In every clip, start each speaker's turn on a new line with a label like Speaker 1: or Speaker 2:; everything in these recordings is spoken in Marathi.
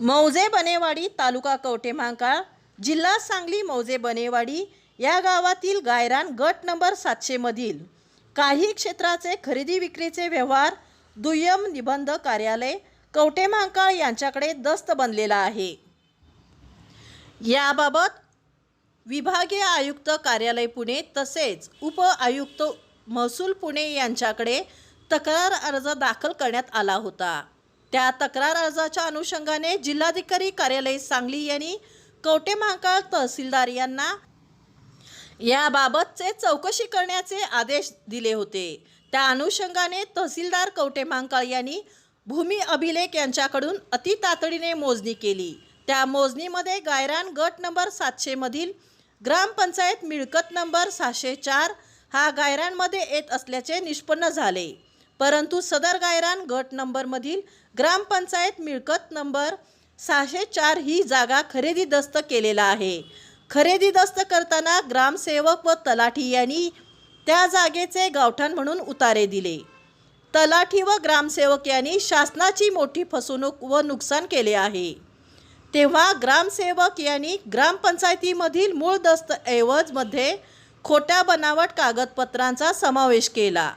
Speaker 1: मौजे बनेवाडी तालुका कवटेमहांकाळ जिल्हा सांगली मौजे बनेवाडी या गावातील गायरान गट नंबर सातशेमधील काही क्षेत्राचे खरेदी विक्रीचे व्यवहार दुय्यम निबंध कार्यालय कवटेमहांकाळ यांच्याकडे दस्त बनलेला आहे. याबाबत विभागीय आयुक्त कार्यालय पुणे तसेच उप आयुक्त महसूल पुणे यांच्याकडे तक्रार अर्ज दाखल करण्यात आला होता. त्या तक्रार अर्जाच्या अनुषंगाने जिल्हाधिकारी कार्यालय सांगली यांनी कवटे महाकाळ तहसीलदार यांना याबाबतचे चौकशी करण्याचे आदेश दिले होते. त्या अनुषंगाने तहसीलदार कवटे महाकाळ यांनी भूमी अभिलेख यांच्याकडून अति तातडीने मोजणी केली. त्या मोजणीमध्ये गायरान गट नंबर सातशेमधील ग्रामपंचायत मिळकत नंबर सहाशे चार हा गायरानमध्ये येत असल्याचे निष्पन्न झाले. परंतु सदर गायरान गट नंबरमधील ग्रामपंचायत मिळकत नंबर सहाशे चार ही जागा खरेदी दस्त केलेला आहे. खरेदी दस्त करताना ग्रामसेवक व तलाठी यांनी त्या जागेचे गावठाण म्हणून उतारे दिले. तलाठी व ग्रामसेवक यांनी शासनाची मोठी फसवणूक व नुकसान केले आहे. तेव्हा ग्रामसेवक यांनी ग्रामपंचायतीमधील मूळ दस्तऐवजमध्ये खोट्या बनावट कागदपत्रांचा समावेश केला.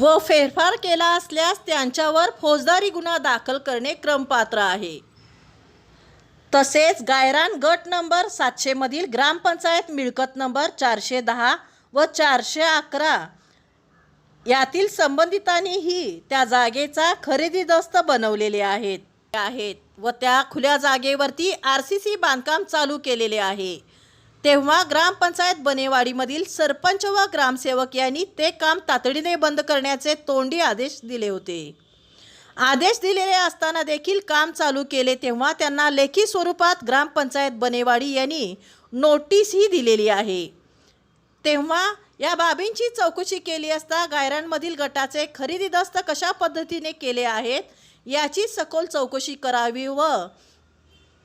Speaker 1: व फेरफार केला असल्यास त्यांच्यावर फौजदारी गुन्हा दाखल करणे क्रमपात्र आहे. तसेच गायरान गट नंबर सातशेमधील ग्रामपंचायत मिळकत नंबर चारशे दहा व चारशे अकरा यातील संबंधितांनीही त्या जागेचा खरेदी दस्त बनवलेले आहेत. आहेत व त्या खुल्या जागेवरती आर सी सी बांधकाम चालू केलेले आहे. तेव्हा ग्रामपंचायत बनेवाडीमधील सरपंच व ग्रामसेवक यांनी ते काम तातडीने बंद करण्याचे तोंडी आदेश दिले होते. आदेश दिलेले असताना देखील काम चालू केले तेव्हा त्यांना लेखी स्वरूपात ग्रामपंचायत बनेवाडी यांनी नोटीसही दिलेली आहे. तेव्हा या बाबींची चौकशी केली असता गायरांमधील गटाचे खरेदी दस्त कशा पद्धतीने केले आहेत याची सखोल चौकशी करावी व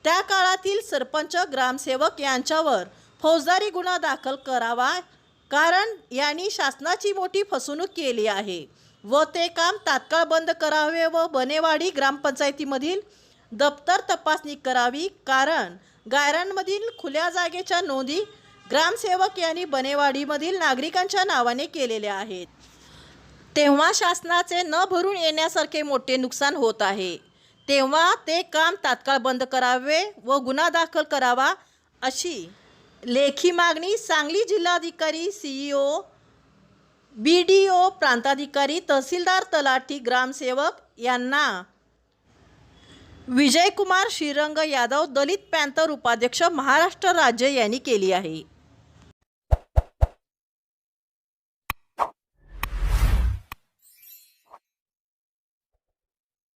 Speaker 1: त्या काळातील सरपंच ग्रामसेवक यांच्यावर फौजदारी गुन्हा दाखल करावा कारण यांनी शासनाची मोठी फसवणूक केली आहे. व ते काम तात्काळ बंद करावे व बनेवाडी ग्रामपंचायतीमधील दप्तर तपासणी करावी कारण गायरांमधील खुल्या जागेच्या नोंदी ग्रामसेवक यांनी बनेवाडीमधील नागरिकांच्या नावाने केलेल्या आहेत. तेव्हा शासनाचे न भरून येण्यासारखे मोठे नुकसान होत आहे. तेव्हा ते काम तात्काळ बंद करावे व गुन्हा दाखल करावा अशी लेखी मागणी सांगली जिल्हाधिकारी सीईओ बी डी ओ प्रांताधिकारी तहसीलदार तलाठी ग्रामसेवक यांना विजयकुमार श्रीरंग यादव दलित पॅंथर उपाध्यक्ष महाराष्ट्र राज्य यांनी केली आहे.